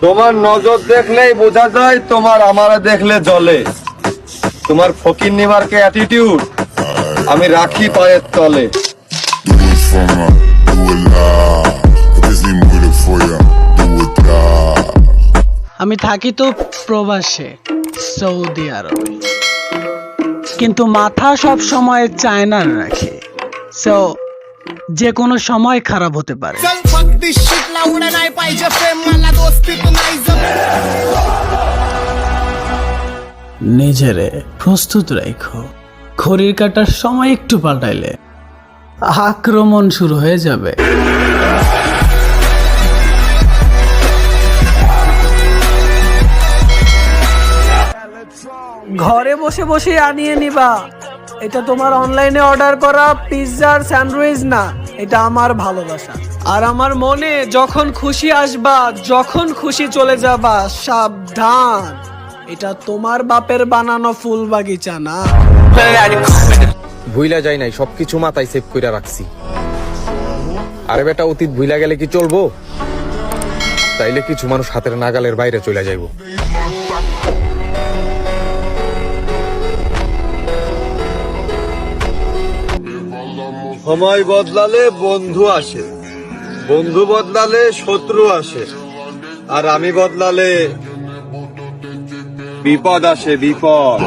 তোমার নজর দেখলেই বোঝা যায় তোমার আমারে দেখলে জলে তোমার ফকির নিমারকে অ্যাটিটিউড আমি রাখি পায়ের তলে. আমি থাকি তো প্রবাসে, সৌদি আরবে। কিন্তু মাথা সব সময় চায়নার রাখে। সো যে কোনো সময় খারাপ হতে পারে। चल fuck this shit लावणं नाही पाहिजे प्रेम मला दोस्तीत नाही जमत নিজেরে প্রস্তুত রাখো ঘড়ির কাটার সময় একটু পাল্টাইলে আক্রমণ শুরু হয়ে যাবে ঘরে বসে বসে আনিয়ে নিবা এটা তোমার অনলাইনে অর্ডার করা পিৎজার স্যান্ডউইচ না, এটা আমার ভালোবাসা। আর আমার মনে যখন খুশি আসবা, যখন খুশি চলে যাবা, সাবধান। এটা তোমার বাপের বানানো ফুল বাগিচা না। ভুইলা যাই নাই, সবকিছু মাথায় সেভ কইরা রাখছি। আরে বেটা, অতীত ভুইলা গেলে কি চলবো? তাইলে কিছু মানুষ হাতের নাগালের বাইরে চলে যাইবো। সময় বদলালে বন্ধু আসে। বন্ধু বদলালে শত্রু আসে। আর আমি বদলালে বিপদ আসে বিপদ।